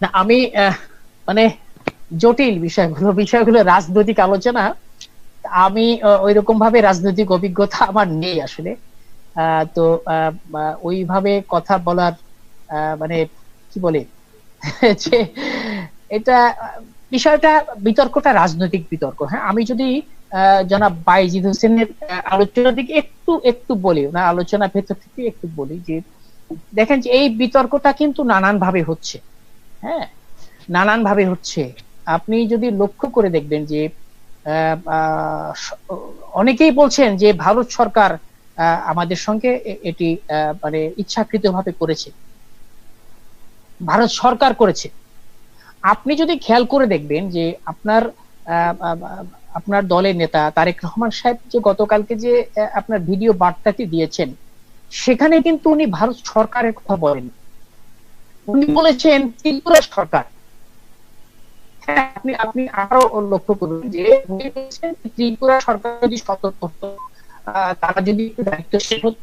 না আমি মানে জটিল বিষয়গুলো বিষয়গুলো রাজনৈতিক আলোচনা। আমি ওই রকম ভাবে রাজনৈতিক অভিজ্ঞতা আমার নেই আসলে। তো ওইভাবে কথা বলার মানে কি বলে? যে এটা বিষয়টা বিতর্কটা রাজনৈতিক বিতর্ক। হ্যাঁ আমি যদি জনাব বাইজিদ হোসেনের আহ, আলোচনার দিকে একটু একটু বলি না আলোচনা ভেতর থেকে একটু বলি যে দেখেন যে এই বিতর্কটা কিন্তু নানান ভাবে হচ্ছে। হ্যাঁ? নানান ভাবে হচ্ছে। আপনি যদি লক্ষ্য করে দেখবেন যে অনেকেই বলছেন যে, ভারত সরকার আমাদের সঙ্গে এটি মানে ইচ্ছাকৃতভাবে করেছে। ভারত সরকার করেছে। আপনি যদি খেয়াল করে দেখবেন যে, আপনার আপনার দলের নেতা তারেক রহমান সাহেব যে গতকালকে যে আপনার ভিডিও বার্তাটি দিয়েছেন, সেখানে কিন্তু উনি ভারত সরকারের কথা বলেন উনি বলেছেন ত্রিপুরা সরকার। হ্যাঁ আপনি আপনি আরও লক্ষ্য করুন যে উনি বলেছেন ত্রিপুরা সরকার যদি সতর্ক হতো তারা যদি দায়িত্বশীল হতো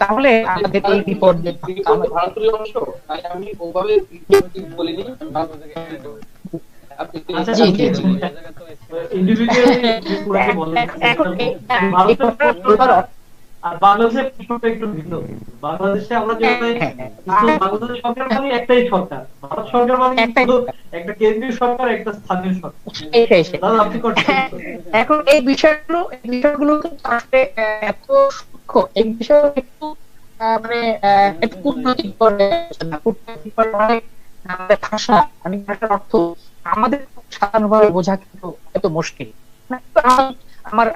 তাহলে আমাদের এই ভারতের অংশ আমি ওভাবে বলিনি আপনি আর বাংলাদেশের প্রশ্নটা একটু ভিন্ন। বাংলাদেশে আমরা যেভাবে হ্যাঁ, হ্যাঁ। কিন্তু বাংলাদেশ সরকার মানে একটাই সরকার। ভারত সরকার মানে একটা কেন্দ্রীয় সরকার একটা স্থানীয় সরকার। আপনি হ্যাঁ, এখন এই বিষয়গুলো এই বিষয়গুলো কিন্তু আসলে এত সূক্ষ্ম। এই বিষয় একটু আহ, মানে একটু কূটনৈতিক করে কূটনৈতিক করে আমাদের ভাষা অনেক ভাষার অর্থ আমাদের সাধারণভাবে বোঝা কিন্তু এত মুশকিল। আমার-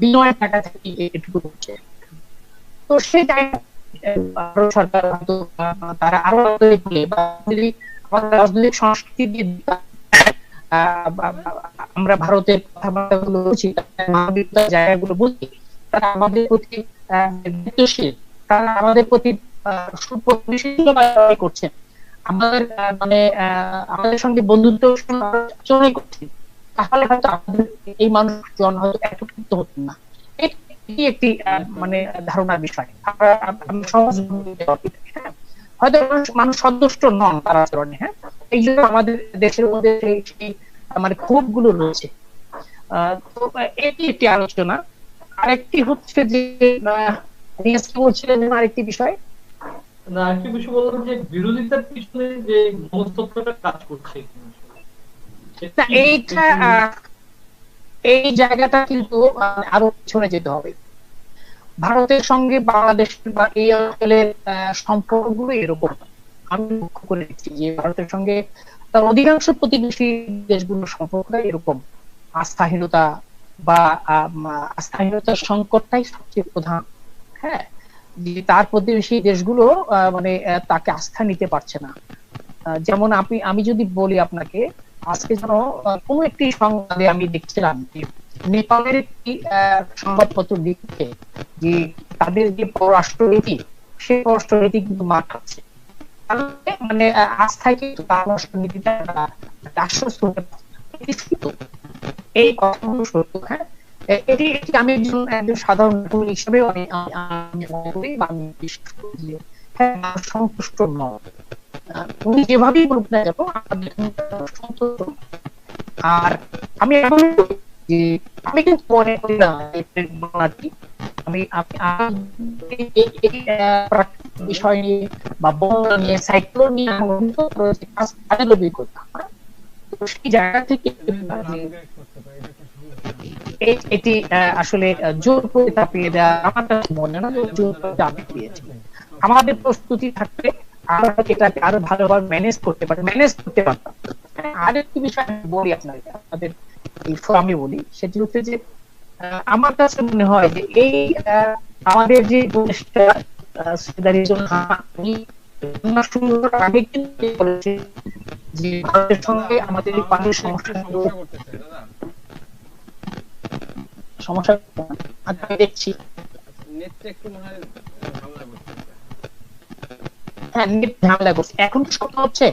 বিনয়ের টাকা থেকে এটুকু হচ্ছে। তো সেই ভারত সরকার হয়তো তারা আরও আমাদের রাজনৈতিক সংস্কৃতি দিয়ে আমরা ভারতের কথাবার্তাগুলো বুঝি তাদের মানবিকতার জায়গাগুলো বুঝি তারা আমাদের প্রতি দায়িত্বশীল, তারা আমাদের প্রতি করছেন আমাদের মানে আমাদের সঙ্গে বন্ধুত্ব আচরণ করছেন তাহলে হয়তো আমাদের এই মানুষজন হয়তো একত্রিত হতেন না। এটি একটি মানে ধারণার বিষয়। হ্যাঁ? হয়তো মানুষ- সন্তুষ্ট নন তার আচরণে হ্যাঁ? এই জন্য আমাদের দেশের মধ্যে সেই মানে ক্ষোভগুলো রয়েছে তো, এটি একটি আলোচনা। আরেকটি হচ্ছে যে বলছিলেন আরেকটি বিষয়? না, আরেকটি বিষয় বললাম যে বিরোধিতার পিছনে যে মনস্তত্ত্বটা কাজ করছে। না এইটা এই জায়গাটা কিন্তু আরও পিছনে যেতে হবে। ভারতের সঙ্গে বাংলাদেশের বা এই অঞ্চলের সম্পর্কগুলো এরকম আমি লক্ষ্য করে দেখছি যে ভারতের সঙ্গে তার অধিকাংশ প্রতিবেশী দেশগুলোর সম্পর্কটা এরকম। আস্থাহীনতা বা আস্থাহীনতার সংকটটাই সবচেয়ে প্রধান। হ্যাঁ যে তার প্রতিবেশী দেশগুলো মানে তাকে আস্থা নিতে পারছে না। যেমন আপনি, আমি যদি বলি আপনাকে আজকে যেন কোনো একটি সংবাদে আমি দেখছিলাম যে নেপালের একটি সংবাদপত্র লিখছে যে তাদের যে পররাষ্ট্রনীতি সেই পররাষ্ট্রনীতি কিন্তু মার খাচ্ছে মানে আহ, আস্থায় কিন্তু পররাষ্ট্রনীতিটা আশ্বস্ত। এটি সত্য। এই কথাগুলো সত্য হ্যাঁ এটি আমি একজন একজন সাধারণ নাগরিক হিসেবে আমি আমি- বিশ্বাস করি হ্যাঁ সন্তুষ্ট নয় উনি যেভাবেই বলুক না কেন আর আমি এখন যে, আমি কিন্তু মনে করি না আমি বিষয় নিয়ে বা বন্যা নিয়ে সাইক্লোন নিয়ে কাজের সেই জায়গা থেকে এটি আসলে জোর করে চাপিয়ে দেওয়া আমার কাছে মনে যে জোর করে আমাদের প্রস্তুতি থাকলে আমরা এটাকে আরও ভালোভাবে ম্যানেজ করতে পারি? ম্যানেজ করতে পারতাম। হ্যাঁ, আরেকটি বিষয় বলি আপনাকে আপনাদের এই বলি সেটি হচ্ছে যে আমার কাছে মনে হয় যে এই আমাদের যে উপদেষ্টা শুরু হওয়ার আগে কিন্তু বলেছে যে ভারতের সঙ্গে আমাদের পানির সমস্যা সমস্যা আচ্ছা, দেখছি। নেটটা একটু মনে হয় হ্যাঁ ঝামেলা করছে। এখন কি শব্দ হচ্ছে?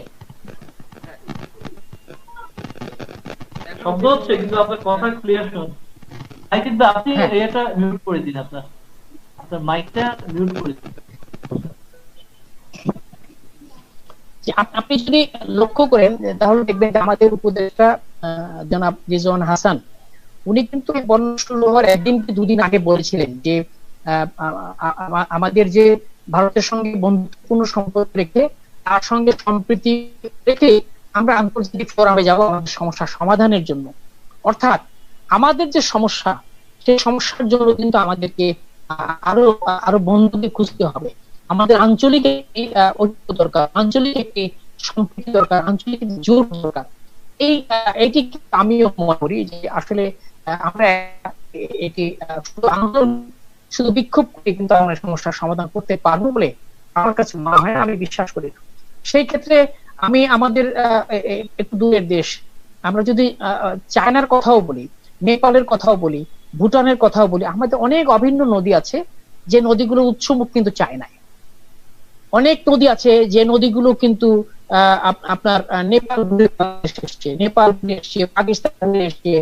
শব্দ হচ্ছে কিন্তু আপনার কথা ক্লিয়ার ভাই কিন্তু আপনি হ্যাঁ। এটা মিউট করে দিন আপনার। আপনার মাইকটা মিউট করে দিন। আপনি যদি লক্ষ্য করেন তাহলে দেখবেন আমাদের উপদেষ্টা আহ, জনাব রিজওয়ান হাসান উনি কিন্তু বন্যা শুরু হওয়ার একদিন কি দুদিন আগে বলেছিলেন যে আমাদের যে ভারতের সঙ্গে বন্ধুত্বপূর্ণ সম্পর্ক রেখে, তার সঙ্গে সম্প্রীতি রেখে আমরা আন্তর্জাতিক ফোরামে যাব আমাদের সমস্যার সমাধানের জন্য। অর্থাৎ আমাদের যে সমস্যা, সেই সমস্যার জন্য কিন্তু আমাদেরকে আরও আরও বন্ধুকে খুঁজতে হবে। আমাদের আঞ্চলিক ঐক্য দরকার, আঞ্চলিক একটি সম্প্রীতি দরকার, আঞ্চলিক জোর দরকার। এই এটি আমিও মনে করি যে আসলে আমরা এটি শুধু আন্দোলন শুধু বিক্ষোভ করে কিন্তু আমরা সমস্যার সমাধান করতে পারব বলে আমার কাছে মনে হয়, আমি বিশ্বাস করি। সেই ক্ষেত্রে আমি আমাদের একটু দূরের দেশ। আমরা যদি চায়নার কথাও বলি, নেপালের কথাও বলি, ভুটানের কথাও বলি, আমাদের অনেক অভিন্ন নদী আছে, যে নদীগুলো উৎসমুখ কিন্তু চায়নায়। অনেক নদী আছে, যে নদীগুলো কিন্তু আপনার নেপাল এসছে নেপাল এসছে, পাকিস্তান এসছে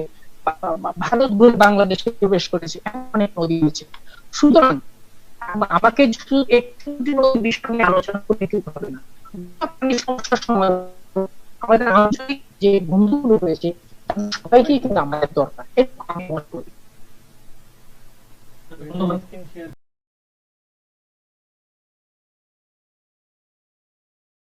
ভারত বাংলাদেশে প্রবেশ করেছে অনেক নদী আছে সুতরাং আমাকে বিষয় নিয়ে আলোচনা করতে হবে না। সমস্যার আমাদের আঞ্চলিক যে বন্ধুগুলো রয়েছে সবাইকেই কিন্তু আমাদের দরকার।